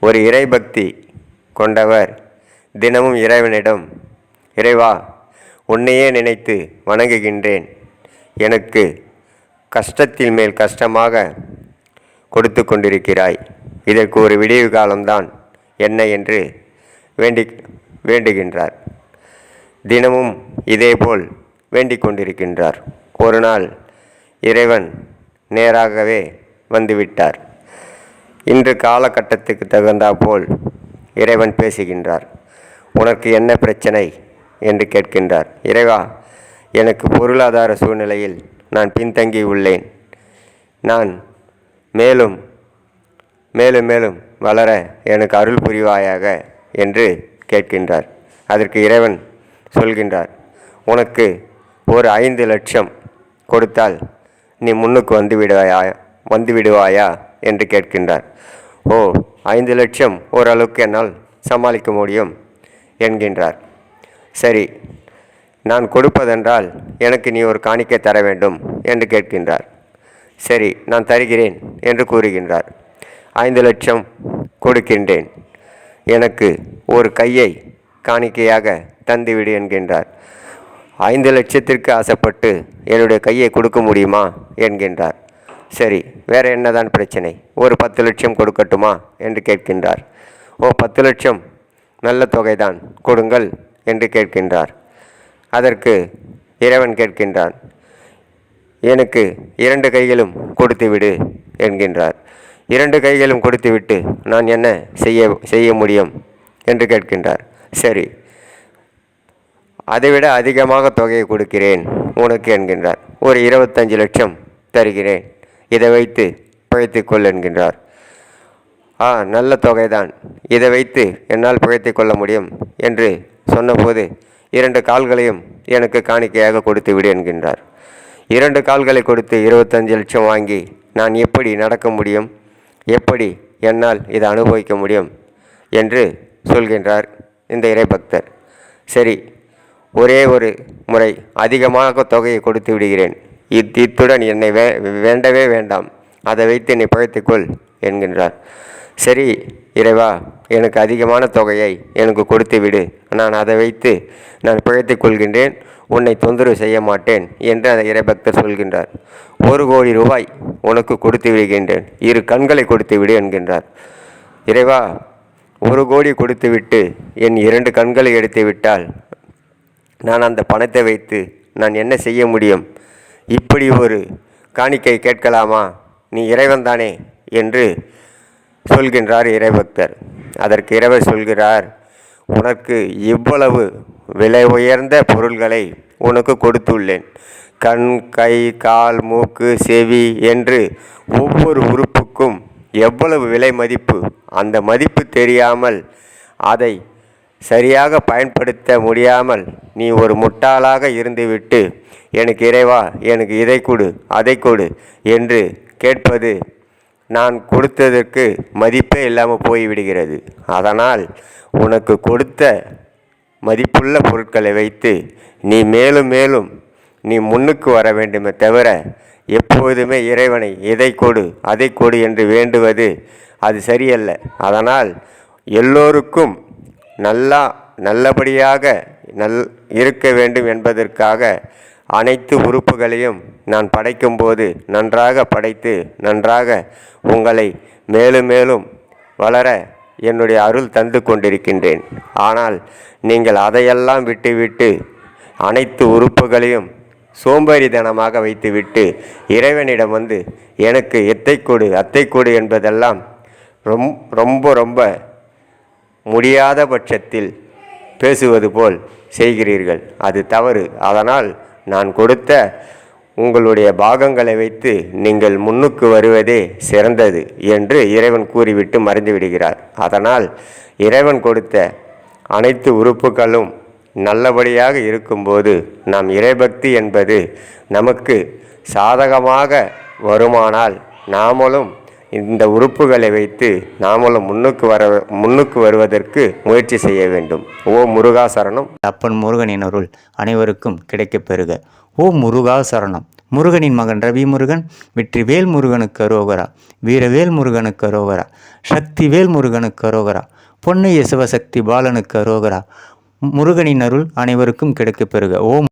ஒரு இறைபக்தி கொண்டவர் தினமும் இறைவனிடம் இறைவா உன்னையே நினைத்து வணங்குகின்றேன். எனக்கு கஷ்டத்தில் மேல் கஷ்டமாக கொடுத்து கொண்டிருக்கிறாய். இதற்கு ஒரு விடிவு காலம்தான். என்ன என்று வேண்டி வேண்டுகின்றார். தினமும் இதேபோல் வேண்டிக் கொண்டிருக்கின்றார். ஒரு நாள் இறைவன் நேராகவே வந்துவிட்டார். இன்று காலகட்டத்துக்கு தகுந்தாற்போல் இறைவன் பேசுகின்றார். உனக்கு என்ன பிரச்சனை? என்று கேட்கின்றார். இறைவா எனக்கு பொருளாதார சூழ்நிலையில் நான் பின்தங்கி உள்ளேன். நான் மேலும் மேலும் மேலும் வளர எனக்கு அருள் புரிவாயாக என்று கேட்கின்றார். அதற்கு இறைவன் சொல்கின்றார் உனக்கு ஒரு ஐந்து லட்சம் கொடுத்தால் நீ முன்னுக்கு வந்து வந்துவிடுவாயா? என்று கேட்கின்றார். ஓ ஐந்து லட்சம் ஓரளவுக்கு என்னால் சமாளிக்க முடியும் என்கின்றார். சரி நான் கொடுப்பதென்றால் எனக்கு நீ ஒரு காணிக்கை தர வேண்டும் என்று கேட்கின்றார். சரி நான் தருகிறேன் என்று கூறுகின்றார். ஐந்து லட்சம் கொடுக்கின்றேன். எனக்கு ஒரு கையை காணிக்கையாக தந்துவிடு என்கின்றார். ஐந்து லட்சத்திற்கு ஆசைப்பட்டு என்னுடைய கையை கொடுக்க முடியுமா என்கின்றார். சரி வேறு என்னதான் பிரச்சனை? ஒரு பத்து லட்சம் கொடுக்கட்டுமா? என்று கேட்கின்றார். ஓ பத்து லட்சம். நல்ல தொகைதான். கொடுங்கள் என்று கேட்கின்றார். அதற்கு இறைவன் கேட்கின்றான். எனக்கு இரண்டு கைகளும் கொடுத்துவிடு என்கின்றார். இரண்டு கைகளும் கொடுத்துவிட்டு நான் என்ன செய்ய செய்ய முடியும்? என்று கேட்கின்றார். சரி அதைவிட அதிகமாக தொகையை கொடுக்கிறேன் உனக்கு என்கின்றார். ஒரு இருபத்தஞ்சு லட்சம் தருகிறேன். இதை வைத்து பிழைத்துக்கொள் என்கின்றார். ஆ நல்ல தொகைதான். இதை வைத்து என்னால் பிழைத்துக் கொள்ள முடியும் என்று சொன்னபோது இரண்டு கால்களையும் எனக்கு காணிக்கையாக கொடுத்து விடு என்கின்றார். இரண்டு கால்களை கொடுத்து இருபத்தஞ்சு லட்சம் வாங்கி நான் எப்படி நடக்க முடியும்? எப்படி என்னால் இதை அனுபவிக்க முடியும்? என்று சொல்கின்றார் இந்த இறைபக்தர். சரி ஒரே ஒரு முறை அதிகமாக தொகையை கொடுத்து விடுகிறேன். இத் இத்துடன் என்னை வே வேண்டவே வேண்டாம். அதை வைத்து நீ பிழைத்துக்கொள் என்கின்றார். சரி இறைவா எனக்கு அதிகமான தொகையை எனக்கு கொடுத்து விடு. நான் அதை வைத்து நான் பிழைத்துக் கொள்கின்றேன் உன்னை தொந்தரவு செய்ய மாட்டேன் என்று அந்த இறைபக்தர் சொல்கின்றார். ஒரு கோடி ரூபாய் உனக்கு கொடுத்து விடுகின்றேன். இரு கண்களை கொடுத்து விடு என்கின்றார். இறைவா ஒரு கோடி கொடுத்துவிட்டு என் இரண்டு கண்களை எடுத்து விட்டால் நான் அந்த பணத்தை வைத்து நான் என்ன செய்ய முடியும்? இப்படி ஒரு காணிக்கை கேட்கலாமா? நீ இறைவன் தானே என்று சொல்கின்றார் இறைபக்தர். அதற்கு இறைவர் சொல்கிறார் உனக்கு இவ்வளவு விலை உயர்ந்த பொருள்களை உனக்கு கொடுத்துள்ளேன். கண் கை கால் மூக்கு செவி என்று ஒவ்வொரு உறுப்புக்கும் எவ்வளவு விலை மதிப்பு? அந்த மதிப்பு தெரியாமல் அதை சரியாக பயன்படுத்த முடியாமல் நீ ஒரு முட்டாளாக இருந்துவிட்டு எனக்கு இறைவா எனக்கு இதை கொடு அதை கொடு என்று கேட்பது நான் கொடுத்ததற்கு மதிப்பே இல்லாமல் போய்விடுகிறது. அதனால் உனக்கு கொடுத்த மதிப்புள்ள பொருட்களை வைத்து நீ மேலும் மேலும் நீ முன்னுக்கு வர வேண்டுமே தவிர எப்போதுமே இறைவனை இதை கொடு அதை கொடு என்று வேண்டுவது அது சரியல்ல. அதனால் எல்லோருக்கும் நல்லா நல்லபடியாக நல் இருக்க வேண்டும் என்பதற்காக அனைத்து உறுப்புகளையும் நான் படைக்கும்போது நன்றாக படைத்து நன்றாக உங்களை மேலும் மேலும் வளர என்னுடைய அருள் தந்து கொண்டிருக்கின்றேன். ஆனால் நீங்கள் அதையெல்லாம் விட்டுவிட்டு அனைத்து உறுப்புகளையும் சோம்பேறித்தனமாக வைத்துவிட்டு இறைவனிடம் வந்து எனக்கு எத்தை கொடு அத்தை கொடு என்பதெல்லாம் ரொம் ரொம்ப ரொம்ப முடியாத பட்சத்தில் பேசுவது போல் செய்கிறீர்கள். அது தவறு. அதனால் நான் கொடுத்த உங்களுடைய பாகங்களை வைத்து நீங்கள் முன்னுக்கு வருவதே சிறந்தது என்று இறைவன் கூறிவிட்டு மறைந்து விடுகிறார். அதனால் இறைவன் கொடுத்த அனைத்து உறுப்புகளும் நல்லபடியாக இருக்கும்போது நாம் இறைபக்தி என்பது நமக்கு சாதகமாக வருமானால் நாமளும் இந்த உறுப்புகளை வைத்து நாமளும் முன்னுக்கு வர முன்னுக்கு வருவதற்கு முயற்சி செய்ய வேண்டும். ஓ முருகா சரணம் அப்பன் முருகனின் அருள் அனைவருக்கும் கிடைக்கப் பெறுக. ஓ முருகா சரணம் முருகனின் மகன் ரவி முருகன் வெற்றி வேல் முருகனுக்கு அரோகரா. வீரவேல் முருகனுக்கு அரோகரா. சக்தி வேல் முருகனுக்கு அரோகரா. பொன்னைய சிவசக்தி பாலனுக்கு அரோகரா. முருகனின் அருள் அனைவருக்கும் கிடைக்கப் பெறுக. ஓம்